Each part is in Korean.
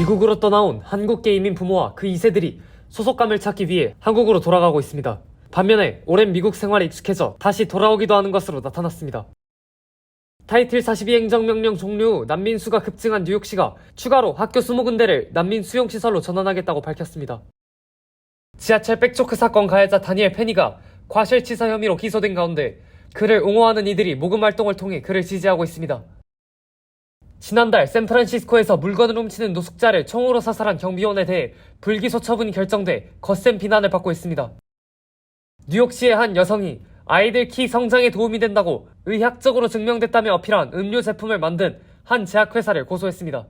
미국으로 떠나온 한국 게이민 부모와 그 2세들이 소속감을 찾기 위해 한국으로 돌아가고 있습니다. 반면에 오랜 미국 생활에 익숙해져 다시 돌아오기도 하는 것으로 나타났습니다. 타이틀 42 행정명령 종료 후 난민 수가 급증한 뉴욕시가 추가로 학교 20군데를 난민 수용시설로 전환하겠다고 밝혔습니다. 지하철 백초크 사건 가해자 다니엘 페니가 과실치사 혐의로 기소된 가운데 그를 옹호하는 이들이 모금 활동을 통해 그를 지지하고 있습니다. 지난달 샌프란시스코에서 물건을 훔치는 노숙자를 총으로 사살한 경비원에 대해 불기소 처분이 결정돼 거센 비난을 받고 있습니다. 뉴욕시의 한 여성이 아이들 키 성장에 도움이 된다고 의학적으로 증명됐다며 어필한 음료 제품을 만든 한 제약회사를 고소했습니다.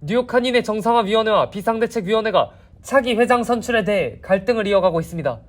뉴욕 한인의 정상화위원회와 비상대책위원회가 차기 회장 선출에 대해 갈등을 이어가고 있습니다.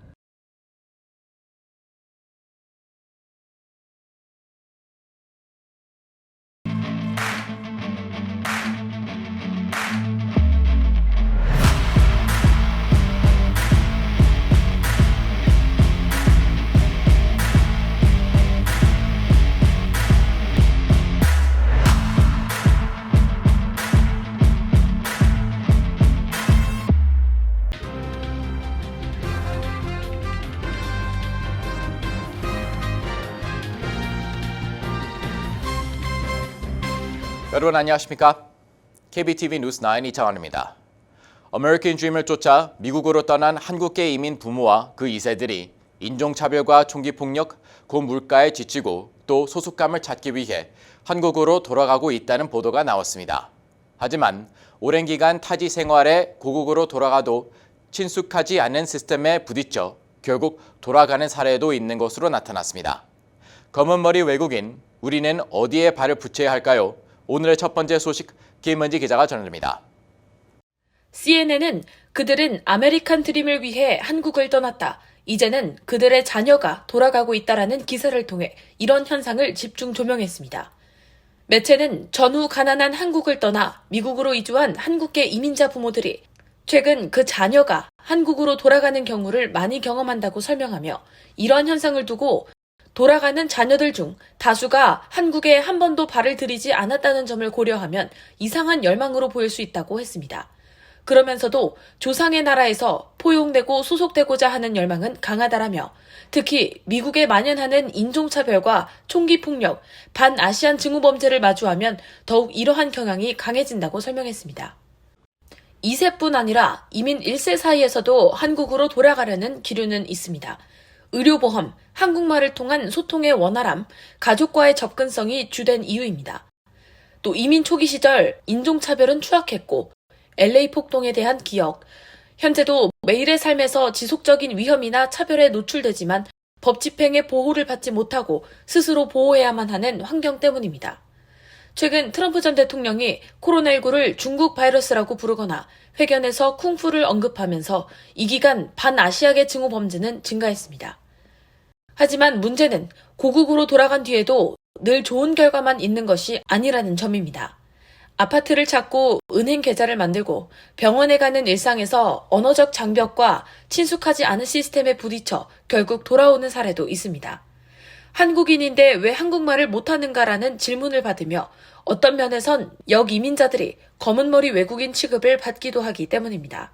여러분 안녕하십니까? KBTV 뉴스 9 이창환입니다. 아메리칸 드림을 쫓아 미국으로 떠난 한국계 이민 부모와 그 2세들이 인종차별과 총기폭력, 고물가에 지치고 또 소속감을 찾기 위해 한국으로 돌아가고 있다는 보도가 나왔습니다. 하지만 오랜 기간 타지 생활에 고국으로 돌아가도 친숙하지 않은 시스템에 부딪혀 결국 돌아가는 사례도 있는 것으로 나타났습니다. 검은머리 외국인, 우리는 어디에 발을 붙여야 할까요? 오늘의 첫 번째 소식 김은지 기자가 전해드립니다. CNN은 그들은 아메리칸 드림을 위해 한국을 떠났다. 이제는 그들의 자녀가 돌아가고 있다라는 기사를 통해 이런 현상을 집중 조명했습니다. 매체는 전후 가난한 한국을 떠나 미국으로 이주한 한국계 이민자 부모들이 최근 그 자녀가 한국으로 돌아가는 경우를 많이 경험한다고 설명하며 이런 현상을 두고 돌아가는 자녀들 중 다수가 한국에 한 번도 발을 들이지 않았다는 점을 고려하면 이상한 열망으로 보일 수 있다고 했습니다. 그러면서도 조상의 나라에서 포용되고 소속되고자 하는 열망은 강하다라며 특히 미국에 만연하는 인종차별과 총기폭력, 반아시안 증오범죄를 마주하면 더욱 이러한 경향이 강해진다고 설명했습니다. 2세뿐 아니라 이민 1세 사이에서도 한국으로 돌아가려는 기류는 있습니다. 의료보험, 한국말을 통한 소통의 원활함, 가족과의 접근성이 주된 이유입니다. 또 이민 초기 시절 인종차별은 추악했고 LA 폭동에 대한 기억, 현재도 매일의 삶에서 지속적인 위험이나 차별에 노출되지만 법 집행의 보호를 받지 못하고 스스로 보호해야만 하는 환경 때문입니다. 최근 트럼프 전 대통령이 코로나19를 중국 바이러스라고 부르거나 회견에서 쿵푸를 언급하면서 이 기간 반아시아계 증오 범죄는 증가했습니다. 하지만 문제는 고국으로 돌아간 뒤에도 늘 좋은 결과만 있는 것이 아니라는 점입니다. 아파트를 찾고 은행 계좌를 만들고 병원에 가는 일상에서 언어적 장벽과 친숙하지 않은 시스템에 부딪혀 결국 돌아오는 사례도 있습니다. 한국인인데 왜 한국말을 못하는가라는 질문을 받으며 어떤 면에선 역이민자들이 검은머리 외국인 취급을 받기도 하기 때문입니다.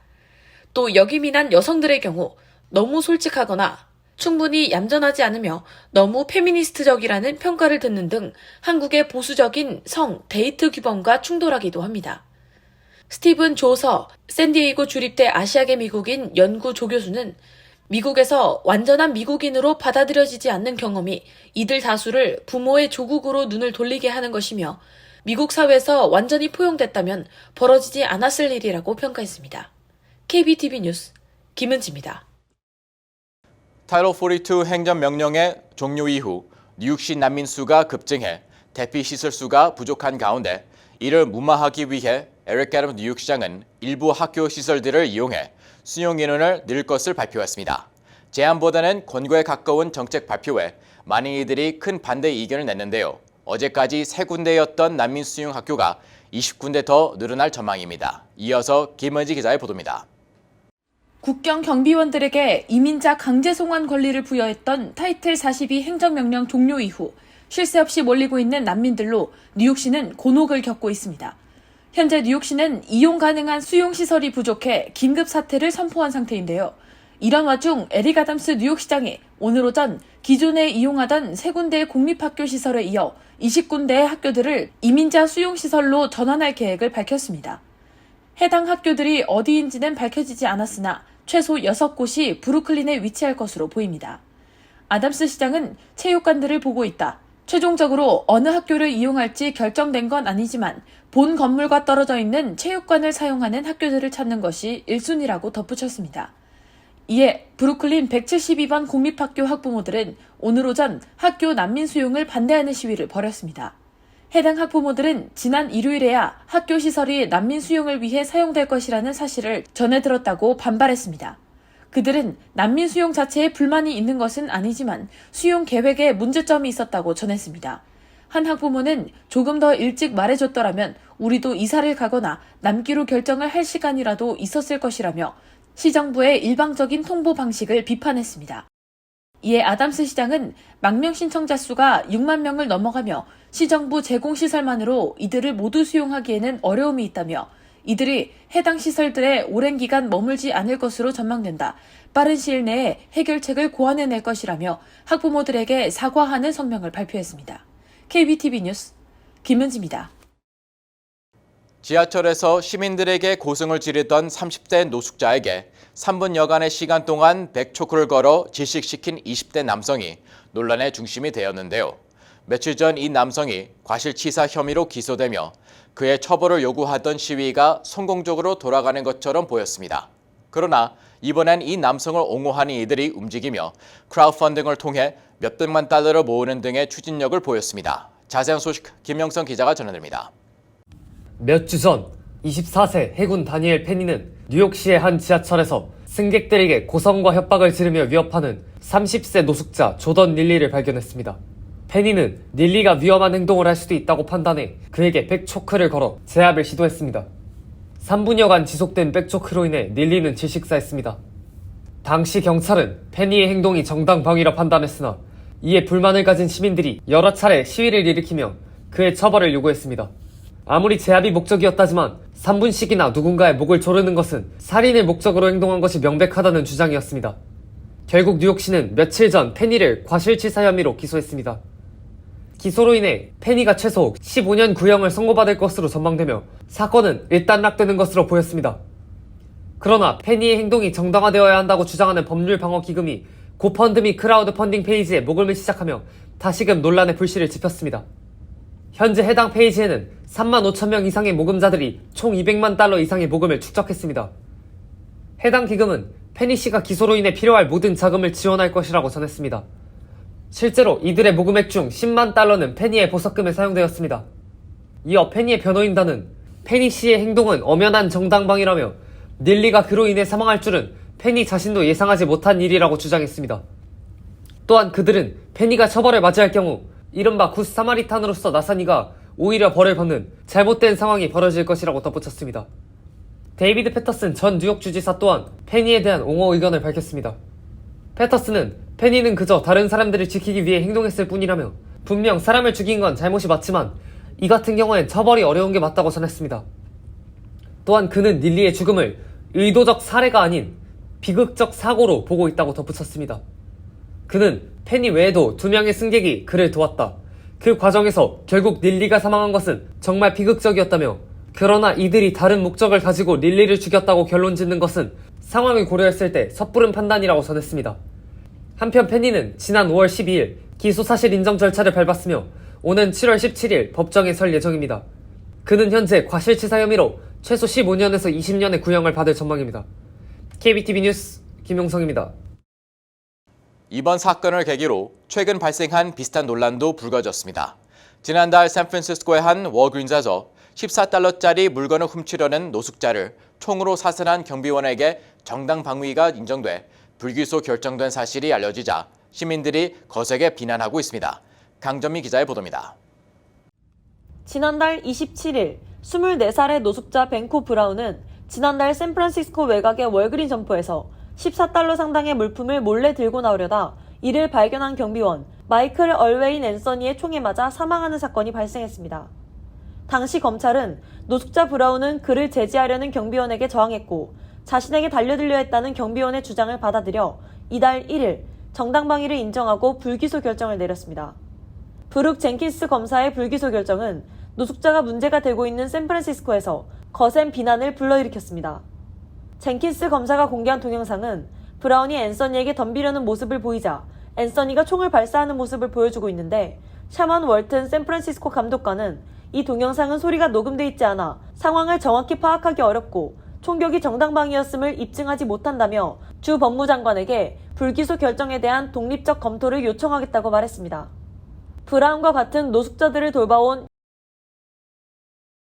또 역이민한 여성들의 경우 너무 솔직하거나 충분히 얌전하지 않으며 너무 페미니스트적이라는 평가를 듣는 등 한국의 보수적인 성, 데이트 규범과 충돌하기도 합니다. 스티븐 조서 샌디에이고 주립대 아시아계 미국인 연구 조교수는 미국에서 완전한 미국인으로 받아들여지지 않는 경험이 이들 다수를 부모의 조국으로 눈을 돌리게 하는 것이며 미국 사회에서 완전히 포용됐다면 벌어지지 않았을 일이라고 평가했습니다. KBTV 뉴스 김은지입니다. 타이틀 42 행정 명령의 종료 이후 뉴욕시 난민 수가 급증해 대피 시설 수가 부족한 가운데 이를 무마하기 위해 에릭 애덤 뉴욕시장은 일부 학교 시설들을 이용해 수용 인원을 늘 것을 발표했습니다. 제안보다는 권고에 가까운 정책 발표에 많은 이들이 큰 반대 의견을 냈는데요. 어제까지 세 군데였던 난민 수용 학교가 20군데 더 늘어날 전망입니다. 이어서 김은지 기자의 보도입니다. 국경 경비원들에게 이민자 강제 송환 권리를 부여했던 타이틀 42 행정명령 종료 이후 쉴 새 없이 몰리고 있는 난민들로 뉴욕시는 곤혹을 겪고 있습니다. 현재 뉴욕시는 이용 가능한 수용시설이 부족해 긴급 사태를 선포한 상태인데요. 이런 와중 에릭 아담스 뉴욕시장이 오늘 오전 기존에 이용하던 세 군데의 공립학교 시설에 이어 20군데의 학교들을 이민자 수용시설로 전환할 계획을 밝혔습니다. 해당 학교들이 어디인지는 밝혀지지 않았으나 최소 6곳이 브루클린에 위치할 것으로 보입니다. 아담스 시장은 체육관들을 보고 있다. 최종적으로 어느 학교를 이용할지 결정된 건 아니지만 본 건물과 떨어져 있는 체육관을 사용하는 학교들을 찾는 것이 1순위라고 덧붙였습니다. 이에 브루클린 172번 공립학교 학부모들은 오늘 오전 학교 난민 수용을 반대하는 시위를 벌였습니다. 해당 학부모들은 지난 일요일에야 학교 시설이 난민 수용을 위해 사용될 것이라는 사실을 전해 들었다고 반발했습니다. 그들은 난민 수용 자체에 불만이 있는 것은 아니지만 수용 계획에 문제점이 있었다고 전했습니다. 한 학부모는 조금 더 일찍 말해줬더라면 우리도 이사를 가거나 남기로 결정을 할 시간이라도 있었을 것이라며 시정부의 일방적인 통보 방식을 비판했습니다. 이에 아담스 시장은 망명 신청자 수가 6만 명을 넘어가며 시정부 제공 시설만으로 이들을 모두 수용하기에는 어려움이 있다며 이들이 해당 시설들에 오랜 기간 머물지 않을 것으로 전망된다. 빠른 시일 내에 해결책을 고안해낼 것이라며 학부모들에게 사과하는 성명을 발표했습니다. KBTV 뉴스 김은지입니다. 지하철에서 시민들에게 고성을 지르던 30대 노숙자에게 3분 여간의 시간 동안 백초크를 걸어 질식시킨 20대 남성이 논란의 중심이 되었는데요. 며칠 전 이 남성이 과실치사 혐의로 기소되며 그의 처벌을 요구하던 시위가 성공적으로 돌아가는 것처럼 보였습니다. 그러나 이번엔 이 남성을 옹호하는 이들이 움직이며 크라우드 펀딩을 통해 몇백만 달러를 모으는 등의 추진력을 보였습니다. 자세한 소식 김영성 기자가 전해드립니다. 몇 주 전 24세 해군 다니엘 페니는 뉴욕시의 한 지하철에서 승객들에게 고성과 협박을 지르며 위협하는 30세 노숙자 조던 릴리를 발견했습니다. 페니는 릴리가 위험한 행동을 할 수도 있다고 판단해 그에게 백초크를 걸어 제압을 시도했습니다. 3분여간 지속된 백초크로 인해 릴리는 질식사했습니다. 당시 경찰은 페니의 행동이 정당방위라 판단했으나 이에 불만을 가진 시민들이 여러 차례 시위를 일으키며 그의 처벌을 요구했습니다. 아무리 제압이 목적이었다지만 3분씩이나 누군가의 목을 조르는 것은 살인을 목적으로 행동한 것이 명백하다는 주장이었습니다. 결국 뉴욕시는 며칠 전 페니를 과실치사 혐의로 기소했습니다. 기소로 인해 페니가 최소 15년 구형을 선고받을 것으로 전망되며 사건은 일단락되는 것으로 보였습니다. 그러나 페니의 행동이 정당화되어야 한다고 주장하는 법률 방어 기금이 고펀드 및 크라우드 펀딩 페이지에 목을 매 시작하며 다시금 논란의 불씨를 지폈습니다. 현재 해당 페이지에는 3만 5천 명 이상의 모금자들이 총 200만 달러 이상의 모금을 축적했습니다. 해당 기금은 페니 씨가 기소로 인해 필요할 모든 자금을 지원할 것이라고 전했습니다. 실제로 이들의 모금액 중 10만 달러는 페니의 보석금에 사용되었습니다. 이어 페니의 변호인단은 페니 씨의 행동은 엄연한 정당방위라며 닐리가 그로 인해 사망할 줄은 페니 자신도 예상하지 못한 일이라고 주장했습니다. 또한 그들은 페니가 처벌을 맞이할 경우 이른바 굿 사마리탄으로서 나산 이가 오히려 벌을 받는 잘못된 상황이 벌어질 것이라고 덧붙였습니다. 데이비드 패터슨 전 뉴욕 주지사 또한 페니에 대한 옹호 의견을 밝혔습니다. 패터슨은 페니는 그저 다른 사람들을 지키기 위해 행동했을 뿐이라며 분명 사람을 죽인 건 잘못이 맞지만 이 같은 경우엔 처벌이 어려운 게 맞다고 전했습니다. 또한 그는 닐리의 죽음을 의도적 살해가 아닌 비극적 사고로 보고 있다고 덧붙였습니다. 그는 페니 외에도 두 명의 승객이 그를 도왔다. 그 과정에서 결국 릴리가 사망한 것은 정말 비극적이었다며 그러나 이들이 다른 목적을 가지고 릴리를 죽였다고 결론 짓는 것은 상황을 고려했을 때 섣부른 판단이라고 전했습니다. 한편 페니는 지난 5월 12일 기소 사실 인정 절차를 밟았으며 오는 7월 17일 법정에 설 예정입니다. 그는 현재 과실치사 혐의로 최소 15년에서 20년의 구형을 받을 전망입니다. KBTV 뉴스 김용성입니다. 이번 사건을 계기로 최근 발생한 비슷한 논란도 불거졌습니다. 지난달 샌프란시스코의 한 워그린즈에서 14달러짜리 물건을 훔치려는 노숙자를 총으로 사살한 경비원에게 정당 방위가 인정돼 불기소 결정된 사실이 알려지자 시민들이 거세게 비난하고 있습니다. 강전미 기자의 보도입니다. 지난달 27일 24살의 노숙자 벤코 브라운은 지난달 샌프란시스코 외곽의 월그린 점포에서 14달러 상당의 물품을 몰래 들고 나오려다 이를 발견한 경비원 마이클 얼웨인 앤서니의 총에 맞아 사망하는 사건이 발생했습니다. 당시 검찰은 노숙자 브라운은 그를 제지하려는 경비원에게 저항했고 자신에게 달려들려 했다는 경비원의 주장을 받아들여 이달 1일 정당방위를 인정하고 불기소 결정을 내렸습니다. 브룩 젠킨스 검사의 불기소 결정은 노숙자가 문제가 되고 있는 샌프란시스코에서 거센 비난을 불러일으켰습니다. 젠킨스 검사가 공개한 동영상은 브라운이 앤서니에게 덤비려는 모습을 보이자 앤서니가 총을 발사하는 모습을 보여주고 있는데 샤먼 월튼 샌프란시스코 감독관은 이 동영상은 소리가 녹음돼 있지 않아 상황을 정확히 파악하기 어렵고 총격이 정당방위였음을 입증하지 못한다며 주 법무장관에게 불기소 결정에 대한 독립적 검토를 요청하겠다고 말했습니다. 브라운과 같은 노숙자들을 돌봐온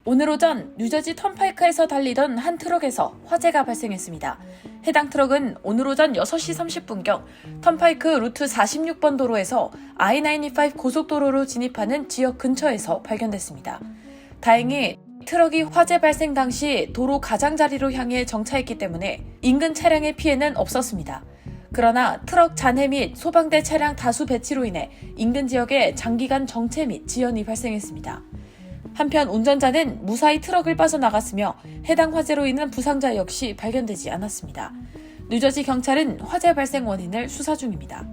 오늘 오전 뉴저지 턴파이크에서 달리던 한 트럭에서 화재가 발생했습니다. 해당 트럭은 오늘 오전 6시 30분경 턴파이크 루트 46번 도로에서 I-95 고속도로로 진입하는 지역 근처에서 발견됐습니다. 다행히 트럭이 화재 발생 당시 도로 가장자리로 향해 정차했기 때문에 인근 차량의 피해는 없었습니다. 그러나 트럭 잔해 및 소방대 차량 다수 배치로 인해 인근 지역에 장기간 정체 및 지연이 발생했습니다. 한편 운전자는 무사히 트럭을 빠져나갔으며 해당 화재로 인한 부상자 역시 발견되지 않았습니다. 뉴저지 경찰은 화재 발생 원인을 수사 중입니다.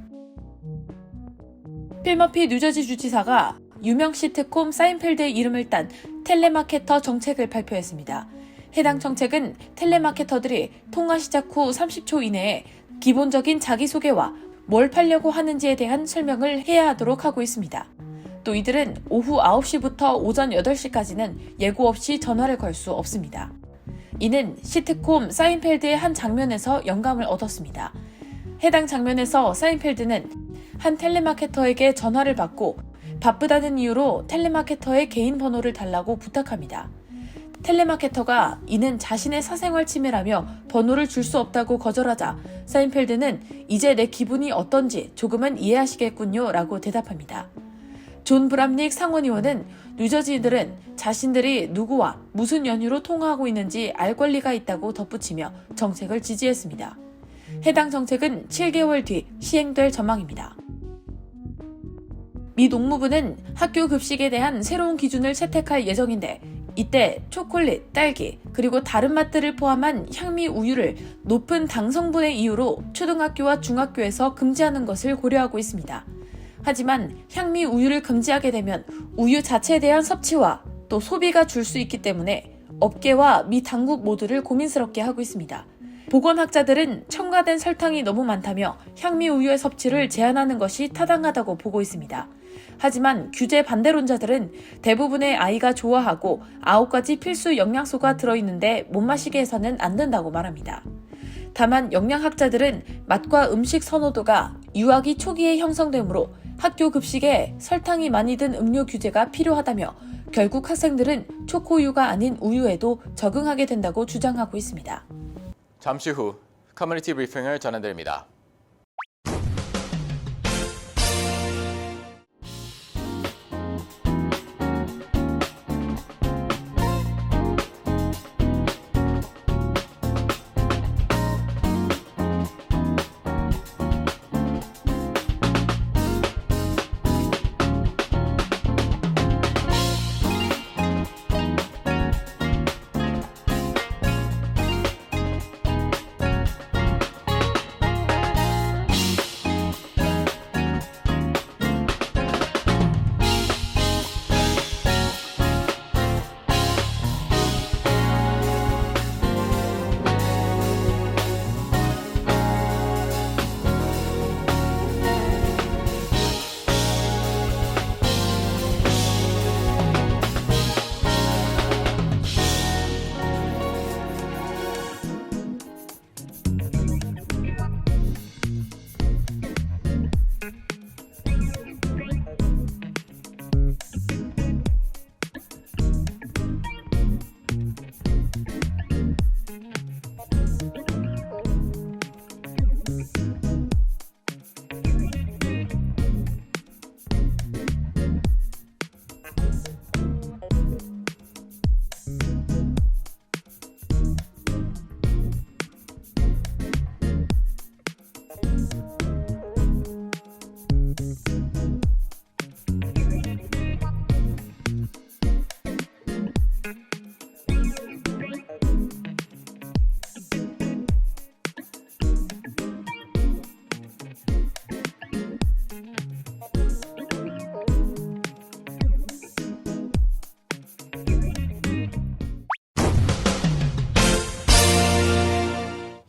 필머피 뉴저지 주지사가 유명 시트콤 사인펠드의 이름을 딴 텔레마케터 정책을 발표했습니다. 해당 정책은 텔레마케터들이 통화 시작 후 30초 이내에 기본적인 자기소개와 뭘 팔려고 하는지에 대한 설명을 해야 하도록 하고 있습니다. 또 이들은 오후 9시부터 오전 8시까지는 예고 없이 전화를 걸 수 없습니다. 이는 시트콤 사인펠드의 한 장면에서 영감을 얻었습니다. 해당 장면에서 사인펠드는 한 텔레마케터에게 전화를 받고 바쁘다는 이유로 텔레마케터의 개인 번호를 달라고 부탁합니다. 텔레마케터가 이는 자신의 사생활 침해라며 번호를 줄 수 없다고 거절하자 사인펠드는 이제 내 기분이 어떤지 조금은 이해하시겠군요 라고 대답합니다. 존 브람닉 상원의원은 뉴저지인들은 자신들이 누구와 무슨 연유로 통화하고 있는지 알 권리가 있다고 덧붙이며 정책을 지지했습니다. 해당 정책은 7개월 뒤 시행될 전망입니다. 미 농무부는 학교 급식에 대한 새로운 기준을 채택할 예정인데 이때 초콜릿, 딸기, 그리고 다른 맛들을 포함한 향미 우유를 높은 당 성분의 이유로 초등학교와 중학교에서 금지하는 것을 고려하고 있습니다. 하지만 향미 우유를 금지하게 되면 우유 자체에 대한 섭취와 또 소비가 줄 수 있기 때문에 업계와 미 당국 모두를 고민스럽게 하고 있습니다. 보건학자들은 첨가된 설탕이 너무 많다며 향미 우유의 섭취를 제한하는 것이 타당하다고 보고 있습니다. 하지만 규제 반대론자들은 대부분의 아이가 좋아하고 아홉 가지 필수 영양소가 들어있는데 못 마시게 해서는 안 된다고 말합니다. 다만 영양학자들은 맛과 음식 선호도가 유아기 초기에 형성되므로 학교 급식에 설탕이 많이 든 음료 규제가 필요하다며 결국 학생들은 초코우유가 아닌 우유에도 적응하게 된다고 주장하고 있습니다. 잠시 후 커뮤니티 브리핑을 전해드립니다.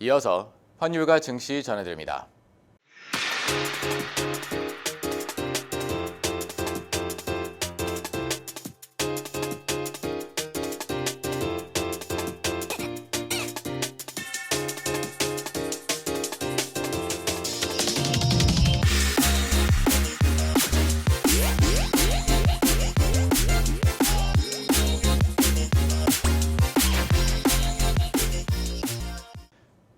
이어서 환율과 증시 전해드립니다.